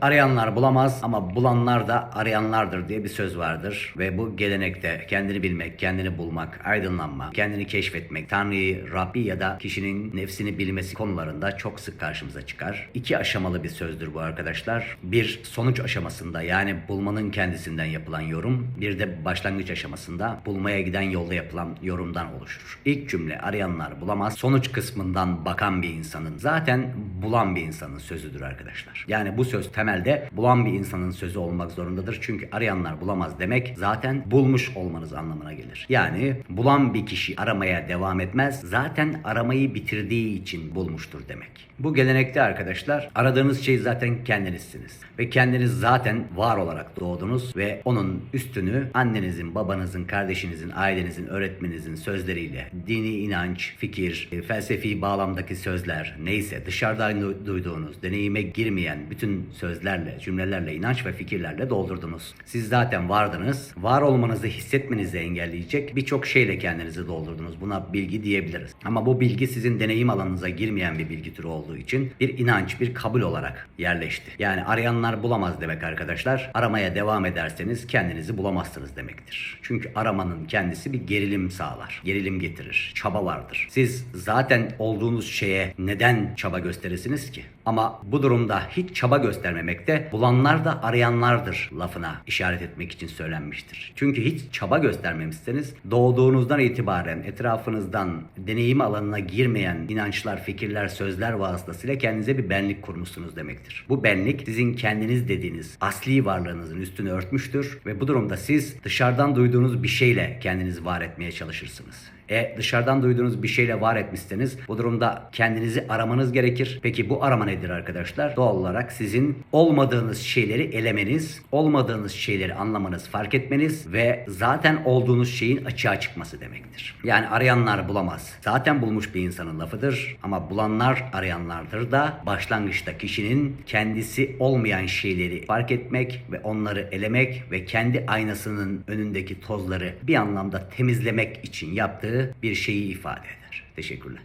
Arayanlar bulamaz ama bulanlar da arayanlardır diye bir söz vardır. Ve bu gelenekte kendini bilmek, kendini bulmak, aydınlanma, kendini keşfetmek, Tanrı'yı, Rabbi ya da kişinin nefsini bilmesi konularında çok sık karşımıza çıkar. İki aşamalı bir sözdür bu arkadaşlar. Bir sonuç aşamasında yani bulmanın kendisinden yapılan yorum, bir de başlangıç aşamasında bulmaya giden yolda yapılan yorumdan oluşur. İlk cümle arayanlar bulamaz. Sonuç kısmından bakan bir insanın zaten bulan bir insanın sözüdür arkadaşlar. Yani bu söz temelde bulan bir insanın sözü olmak zorundadır. Çünkü arayanlar bulamaz demek zaten bulmuş olmanız anlamına gelir. Yani bulan bir kişi aramaya devam etmez. Zaten aramayı bitirdiği için bulmuştur demek. Bu gelenekte arkadaşlar aradığınız şey zaten kendinizsiniz. Ve kendiniz zaten var olarak doğdunuz ve onun üstünü annenizin, babanızın, kardeşinizin, ailenizin, öğretmeninizin sözleriyle dini inanç, fikir, e, felsefi bağlamdaki sözler neyse dışarıdan du- duyduğunuz, deneyime girmeyen bütün sözlerle, cümlelerle, inanç ve fikirlerle doldurdunuz. Siz zaten vardınız. Var olmanızı hissetmenizi engelleyecek birçok şeyle kendinizi doldurdunuz. Buna bilgi diyebiliriz. Ama bu bilgi sizin deneyim alanınıza girmeyen bir bilgi türü olduğu için bir inanç, bir kabul olarak yerleşti. Yani arayanlar bulamaz demek arkadaşlar. Aramaya devam ederseniz kendinizi bulamazsınız demektir. Çünkü aramanın kendisi bir gerilim sağlar. Gerilim getirir. Çaba vardır. Siz zaten olduğunuz şeye neden çaba gösterirsiniz ki? Ama bu durumda hiç çaba göstermemekte bulanlar da arayanlardır lafına işaret etmek için söylenmiştir. Çünkü hiç çaba göstermemişseniz doğduğunuzdan itibaren etrafınızdan deneyim alanına girmeyen inançlar, fikirler, sözler vasıtasıyla kendinize bir benlik kurmuşsunuz demektir. Bu benlik sizin kendiniz dediğiniz asli varlığınızın üstünü örtmüştür ve bu durumda siz dışarıdan duyduğunuz bir şeyle kendinizi var etmeye çalışırsınız. E dışarıdan duyduğunuz bir şeyle var etmişseniz bu durumda kendinizi aramanız gerekir. Peki bu arama nedir arkadaşlar? Doğal olarak sizin olmadığınız şeyleri elemeniz, olmadığınız şeyleri anlamanız, fark etmeniz ve zaten olduğunuz şeyin açığa çıkması demektir. Yani arayanlar bulamaz. Zaten bulmuş bir insanın lafıdır ama bulanlar arayanlardır da başlangıçta kişinin kendisi olmayan şeyleri fark etmek ve onları elemek ve kendi aynasının önündeki tozları bir anlamda temizlemek için yaptığı bir şeyi ifade eder. Teşekkürler.